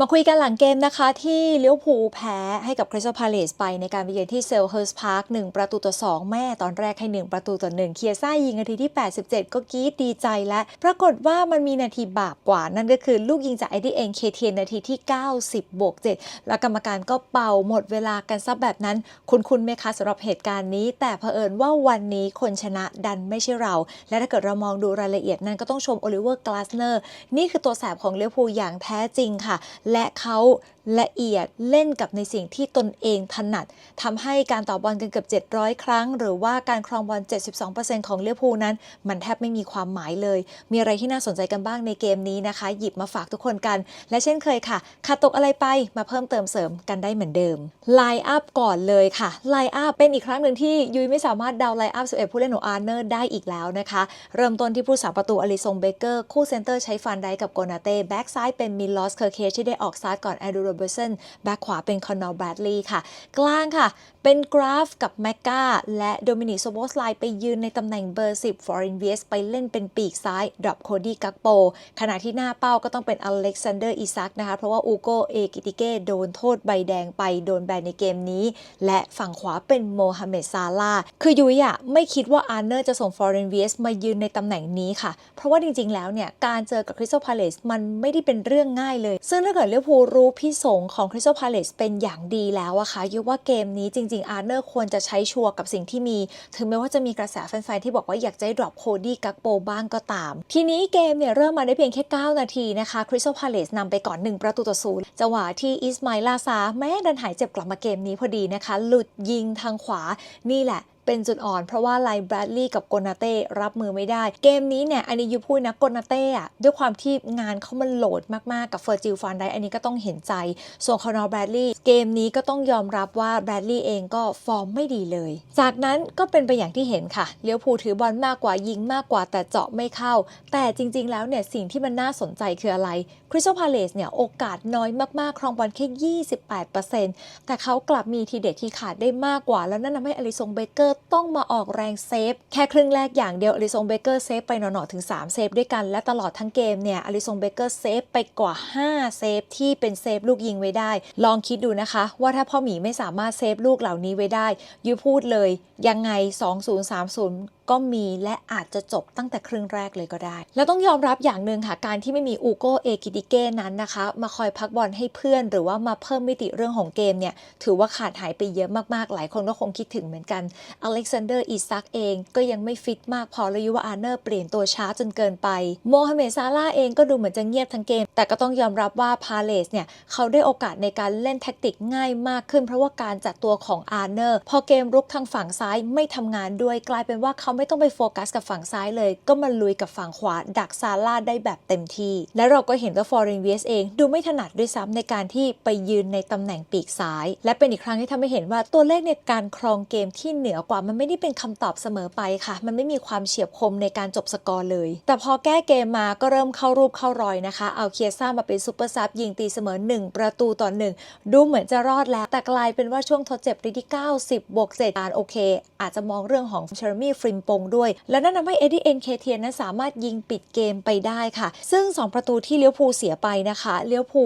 มาคุยกันหลังเกมนะคะ ที่เลี้ยวภูแพ้ให้กับคริสตัลพาเลสไปในการไปเยือนที่เซลเฮิร์สพาร์ค1ประตูต่อ 2 แม่ตอนแรกให้ 1 ประตูต่อ 1 เคียซ่ายิงนาทีที่ 87 ก็กีดดีใจและปรากฏว่ามันมีนาทีบาปกว่า นั่นก็คือลูกยิงจากไอดีเองเคเทียนนาทีที่ 90บวก7แล้วกรรมการก็เป่าหมดเวลากันซะแบบนั้น คุณคุณไหมคะสำหรับเหตุการณ์นี้ แต่เผอิญว่าวันนี้คนชนะดันไม่ใช่เรา และถ้าเกิดเรามองดูรายละเอียดนั้นก็ต้องชมโอลิเวอร์กลาสเนอร์นี่คือตัวแสบของเลี้ยวภูอย่างแท้จริงค่ะและเขา ละเอียดเล่นกับในสิ่งที่ตนเองถนัดทำให้การต่อบอลกันเกือบ 700 ครั้ง หรือว่าการครองบอล 72%ของเลี้ยวภูนั้น มันแทบไม่มีความหมายเลย มีอะไรที่น่าสนใจกันบ้างในเกมนี้นะคะ หยิบมาฝากทุกคนกัน และเช่นเคยค่ะขาดตกอะไรไปมาเพิ่มเติมเสริมกันได้เหมือนเดิมไลน์อัพก่อนเลยค่ะไลน์อัพเป็นอีกครั้งหนึ่งที่ยุ้ยไม่สามารถเดาไลน์อัพ11ผู้เล่นของอาร์เนอร์ได้อีกแล้วนะคะ เริ่มต้นที่ผู้สาประตูอลิซงเบเกอร์คู่เซนเตอร์ใช้ฟันไดกับโกนาเต้แบ็กซ้ายเป็นมิลลอสเคอร์เคที่ได้ออกสตาร์ก่อนแอดูโรเบอร์สันแบ็กขวาเป็นคอนนอร์แบดลีย์ค่ะ กลางค่ะ เป็นกราฟกับแมกกาและโดมินิโซโบสไลไปยืนในตำแหน่งเบอร์ 10 ฟอร์ n นเวสไปเล่นเป็นปีกซ้ายดรอปโคดี้กักโป ขณะที่หน้าเป้าก็ต้องเป็นอเล็กซานเดอร์อิซักนะคะ เพราะว่าอูโกเอกิติเก้โดนโทษใบแดงไปโดนแบนในเกมนี้ และฝั่งขวาเป็นโมฮัมเหม็ดซาลาคือยุ้ยอะไม่คิดว่าอาร์เนอร์จะส่งฟอร์ n นเวสมายืนในตำแหน่งนี้ค่ะ เพราะว่าจริงๆแล้วเนี่ยการเจอกับคริสตัลพาเลสมันไม่ได้เป็นเรื่องง่ายเลย ซึ่งถ้าเกิดเลี้ยวภูลรู้พิสงของคริสตัลพาเลสเป็นอย่างดีแล้วอะค่ะยุ้ยว่าเกมนี้จริง ๆ อาร์เนอร์ควรจะใช้ชัวร์กับสิ่งที่มี ถึงแม้ว่าจะมีกระแสแฟนๆ ที่บอกว่าอยากจะให้ดรอปโคดี้กักโปบ้างก็ตาม ทีนี้เกมเนี่ยเริ่มมาได้เพียงแค่ 9 นาทีนะคะคริสตัลพาเลสนำไปก่อน 1 ประตูต่อศูนย์จังหวะที่อิสมาอิลลาซาแม้ดันหายเจ็บกลับมาเกมนี้พอดีนะคะ หลุดยิงทางขวานี่แหละ เป็นจุดอ่อน เพราะว่าไลน์แบรดลีย์กับโกนาเต้รับมือไม่ได้ เกมนี้เนี่ยอันนี้ยูพูดนะโกนาเต้อะด้วยความที่งานเขามันโหลดมากๆกับเฟอร์จิลฟานไดอันนี้ก็ต้องเห็นใจ ส่วนคอนอร์แบรดลีย์เกมนี้ก็ต้องยอมรับว่าแบรดลีย์เองก็ฟอร์มไม่ดีเลย จากนั้นก็เป็นไปอย่างที่เห็นค่ะเลี้ยวภูถือบอลมากกว่ายิงมากกว่าแต่เจาะไม่เข้า แต่จริง ๆ แล้วเนี่ยสิ่งที่มันน่าสนใจคืออะไรคริสตัลพาเลสเนี่ยโอกาสน้อยมากๆ ครองบอลแค่ 28%แต่เขากลับมีทีเด็ดที่ขาดได้มากกว่า แล้วนั่นทำให้อลิซงเบเกอร์ต้องมาออกแรงเซฟ แค่ครึ่งแรกอย่างเดียวอลิซงเบเกอร์เซฟไปหน่อๆถึง 3 เซฟด้วยกัน และตลอดทั้งเกมเนี่ยอลิซงเบเกอร์เซฟไปกว่า 5 เซฟที่เป็นเซฟลูกยิงไว้ได้ ลองคิดดูนะคะ ว่าถ้าพ่อหมีไม่สามารถเซฟลูกเหล่านี้ไว้ได้ยูพูดเลยยังไง 2030 ก็มีและอาจจะจบตั้งแต่ครึ่งแรกเลยก็ได้ แล้วต้องยอมรับอย่างหนึ่งค่ะ การที่ไม่มีอูโกเอกิติเก้นั้นนะคะ มาคอยพักบอลให้เพื่อน หรือว่ามาเพิ่มมิติเรื่องของเกมเนี่ย ถือว่าขาดหายไปเยอะมากๆ หลายคนก็คงคิดถึงเหมือนกันอเล็กซานเดอร์อิซักเองก็ยังไม่ฟิตมากพอแล้วยุว่าอาร์เนอร์เปลี่ยนตัวช้าจนเกินไปโมฮัมเหม็ดซาลาเองก็ดูเหมือนจะเงียบทั้งเกม แต่ก็ต้องยอมรับว่าพาเลสเนี่ยเขาได้โอกาสในการเล่นแท็กติกง่ายมากขึ้น เพราะว่าการจัดตัวของอาร์เนอร์พอเกมรุกทางฝั่งซ้ายไม่ทำงานด้วยกลายเป็นว่าเขาไม่ต้องไปโฟกัสกับฝั่งซ้ายเลย ก็มาลุยกับฝั่งขวา ดักซาร่าได้แบบเต็มที่ และเราก็เห็นว่าฟอร์เรนเวสเอง ดูไม่ถนัดด้วยซ้ำในการที่ไปยืนในตำแหน่งปีกซ้าย และเป็นอีกครั้งที่ทำให้เห็นว่าตัวเลขในการครองเกมที่เหนือกว่ามันไม่ได้เป็นคำตอบเสมอไปค่ะ มันไม่มีความเฉียบคมในการจบสกอร์เลย แต่พอแก้เกมมาก็เริ่มเข้ารูปเข้ารอยนะคะ เอาเคียซ่ามาเป็นซูเปอร์ซับยิงตีเสมอ 1 ประตูต่อหนึ่งดูเหมือนจะรอดแล้ว แต่กลายเป็นว่าช่วงทดเจ็บนาทีที่ 90 บวกเศษการโอเค อาจจะมองเรื่องของเชอร์มี่ฟริมปงด้วย และนั่นทำให้เอ็ดดี้เอ็นเคเทียนนั้นสามารถยิงปิดเกมไปได้ค่ะ ซึ่ง 2 ประตูที่เลี้ยวภูเสียไปนะคะเลี้ยวภู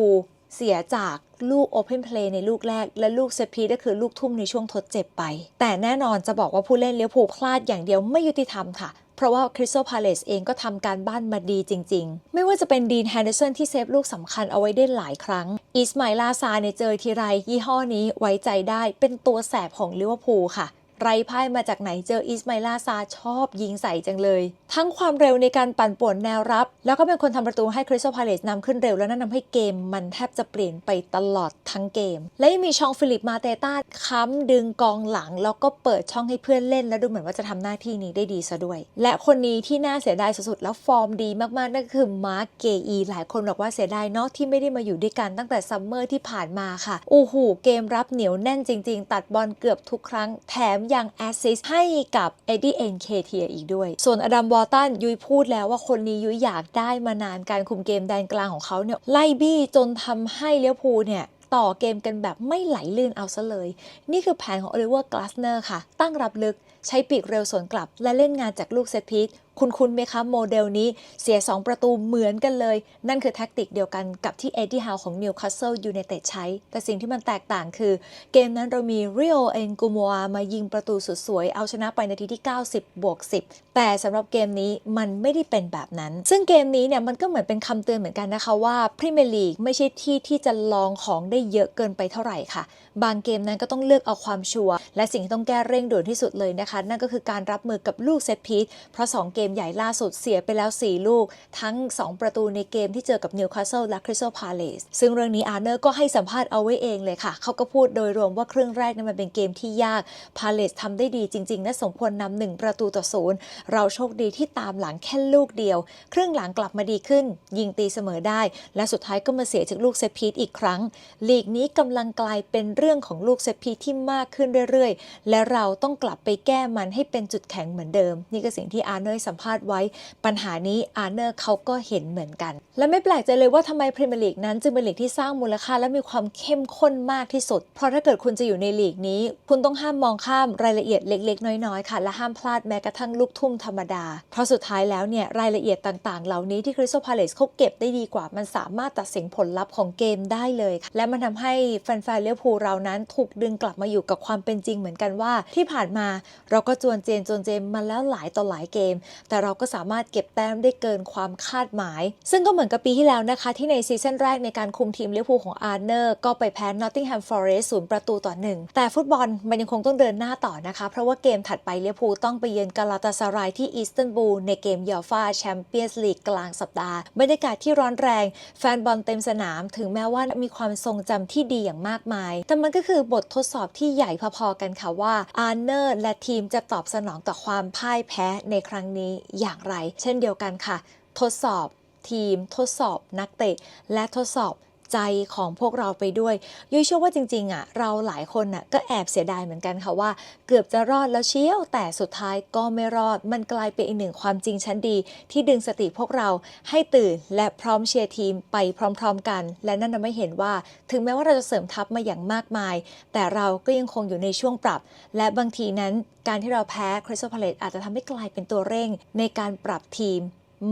เสียจากลูกโอเพนเพลย์ในลูกแรก และลูกเซพีก็คือลูกทุ่มในช่วงทดเจ็บไป แต่แน่นอนจะบอกว่าผู้เล่นเลี้ยวภูพลาดอย่างเดียวไม่ยุติธรรมค่ะเพราะว่าคริสตัลพาเลสเองก็ทำการบ้านมาดีจริง ๆ ไม่ว่าจะเป็นดีนแฮนเดอร์สันที่เซฟลูกสำคัญเอาไว้ได้หลายครั้ง อิสมาอิลาซาในเจอทีไรยี่ห้อนี้ไว้ใจได้เป็นตัวแสบของลิเวอร์พูลค่ะ ไรพ่ายมาจากไหนเจออิสมาอิลาซาชอบยิงใส่จังเลย ทั้งความเร็วในการปั่นป่วนแนวรับ แล้วก็เป็นคนทำประตูให้คริสตัลพาเลสนำขึ้นเร็วแล้วนั่นทำให้เกมมันแทบจะเปลี่ยนไปตลอดทั้งเกม และยังมีชองฟิลิปมาเตต้าค้ำดึงกองหลัง แล้วก็เปิดช่องให้เพื่อนเล่น แล้วดูเหมือนว่าจะทำหน้าที่นี้ได้ดีซะด้วย และคนนี้ที่น่าเสียดายสุดๆแล้วฟอร์มดีมากๆนั่นคือมาร์กเกอีหลายคนบอกว่าเสียดายเนาะที่ไม่ได้มาอยู่ด้วยกันตั้งแต่ซัมเมอร์ที่ผ่านมาค่ะโอ้โหเกมรับเหนียวแน่นจริง ๆ ตัดบอลเกือบทุกครั้งแถมยังแอสซิสให้กับเอ็ดดี้เอ็นเคเทียอีกด้วย ส่วนอดัมวอลตันยุ้ยพูดแล้วว่าคนนี้ยุ้ยอยากได้มานานการคุมเกมแดนกลางของเขาเนี่ยไล่บี้จนทำให้เลี้ยวพูเนี่ยต่อเกมกันแบบไม่ไหลลื่นเอาซะเลย นี่คือแผนของโอลิเวอร์กลาสเนอร์ค่ะ ตั้งรับลึกใช้ปีกเร็วสวนกลับ และเล่นงานจากลูกเซตพีท คุณคุ้นไหมคะโมเดลนี้เสีย 2 ประตูเหมือนกันเลย นั่นคือแท็กติกเดียวกันกับที่เอ็ดดี้ฮาวของนิวคาสเซิลยูไนเต็ดใช้ แต่สิ่งที่มันแตกต่างคือ เกมนั้นเรามีริโอเอ็นกูมัวมายิงประตูสุดสวย เอาชนะไปนาทีที่ 90 บวก 10 แต่สำหรับเกมนี้มันไม่ได้เป็นแบบนั้น ซึ่งเกมนี้เนี่ยมันก็เหมือนเป็นคำเตือนเหมือนกันนะคะว่าพรีเมียร์ลีกไม่ใช่ที่ที่จะลองของได้เยอะเกินไปเท่าไหร่ค่ะ บางเกมนั้นก็ต้องเลือกเอาความชัวร์และสิ่งที่ต้องแก้เร่งด่วนที่สุดเลยนะคะ นั่นก็คือการรับมือกับลูกเซตพีซเพราะ 2 เกมมใหญ่ล่าสุดเสียไปแล้ว 4 ลูก ทั้ง 2 ประตูในเกมที่เจอกับนิวคาสเซิลและคริสตัลพาเลสซึ่งเรื่องนี้อาร์เนอร์ก็ให้สัมภาษณ์เอาไว้เองเลยค่ะ เขาก็พูดโดยรวมว่าครึ่งแรกนั้นมันเป็นเกมที่ยากพาเลสทำได้ดีจริงๆและสมควรนำหนึ่งประตูต่อศูนย์เราโชคดีที่ตามหลังแค่ลูกเดียว ครึ่งหลังกลับมาดีขึ้น ยิงตีเสมอได้ และสุดท้ายก็มาเสียจากลูกเซตพีซอีกครั้ง ลีกนี้กำลังกลายเป็นเรื่องของลูกเซตพีซที่มากขึ้นเรื่อยๆ และเราต้องกลับไปแก้มันให้เป็นจุดแข็งเหมือนเดิม นี่ก็สิ่งที่อาร์เนอร์สัมภาษณ์ไว้ ปัญหานี้อาร์เนอร์เขาก็เห็นเหมือนกัน และไม่แปลกใจเลยว่าทำไมพรีเมียร์ลีกนั้นจึงเป็นลีกที่สร้างมูลค่าและมีความเข้มข้นมากที่สุด เพราะถ้าเกิดคุณจะอยู่ในลีกนี้ คุณต้องห้ามมองข้ามรายละเอียดเล็ก ๆ น้อยๆค่ะและห้ามพลาดแม้กระทั่งลูกทุ่มธรรมดา เพราะสุดท้ายแล้วเนี่ยรายละเอียดต่างๆ เหล่านี้ที่คริสตัลพาเลสเขาเก็บได้ดีกว่า มันสามารถตัดสินผลลัพธ์ของเกมได้เลยค่ะและมันทำให้แฟนๆเลี้ยวภูเรานั้นถูกดึงกลับมาอยู่กับความเป็นจริงเหมือนกันว่า ที่ผ่านมาเราก็จวนเจนจวนเจมมาแล้วหลายต่อหลายเกมแต่เราก็สามารถเก็บแต้มได้เกินความคาดหมาย ซึ่งก็เหมือนกับปีที่แล้วนะคะ ที่ในซีซั่นแรกในการคุมทีมเลี้ยวภูของอาร์เนอร์ก็ไปแพ้ Nottingham Forest ศูนย์ประตูต่อหนึ่งแต่ฟุตบอลมันยังคงต้องเดินหน้าต่อนะคะ เพราะว่าเกมถัดไปเลี้ยวภูต้องไปเยือนกาลาตาสารายที่อิสตันบูลในเกมยอฟาแชมเปี้ยนส์ลีกกลางสัปดาห์บรรยากาศที่ร้อนแรง แฟนบอลเต็มสนาม ถึงแม้ว่ามีความทรงจำที่ดีอย่างมากมาย แต่มันก็คือบททดสอบที่ใหญ่พอๆกันค่ะว่าอาร์เนอร์และทีมจะตอบสนองต่อความพ่ายแพ้ในครั้งนี้อย่างไร เช่นเดียวกันค่ะ ทดสอบทีม ทดสอบนักเตะ และทดสอบ ใจของพวกเราไปด้วยยุ้ยเชื่อว่าจริงๆอะเราหลายคนน่ะก็แอบเสียดายเหมือนกันค่ะว่า เกือบจะรอดแล้วเชียว แต่สุดท้ายก็ไม่รอด มันกลายเป็นอีกหนึ่งความจริงชั้นดี ที่ดึงสติพวกเราให้ตื่นและพร้อมเชียร์ทีมไปพร้อม ๆ กัน และนั่นทำให้เห็นว่า ถึงแม้ว่าเราจะเสริมทัพมาอย่างมากมาย แต่เราก็ยังคงอยู่ในช่วงปรับ และบางทีนั้นการที่เราแพ้คริสตัลพาเลตอาจจะทำให้กลายเป็นตัวเร่ง ในการปรับทีม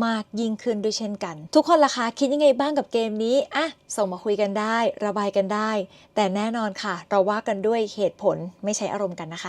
มากยิ่งขึ้นด้วยเช่นกัน ทุกคนล่ะคะคิดยังไงบ้างกับเกมนี้อะส่งมาคุยกันได้ ระบายกันได้ แต่แน่นอนค่ะ เราว่ากันด้วยเหตุผลไม่ใช้อารมณ์กันนะคะ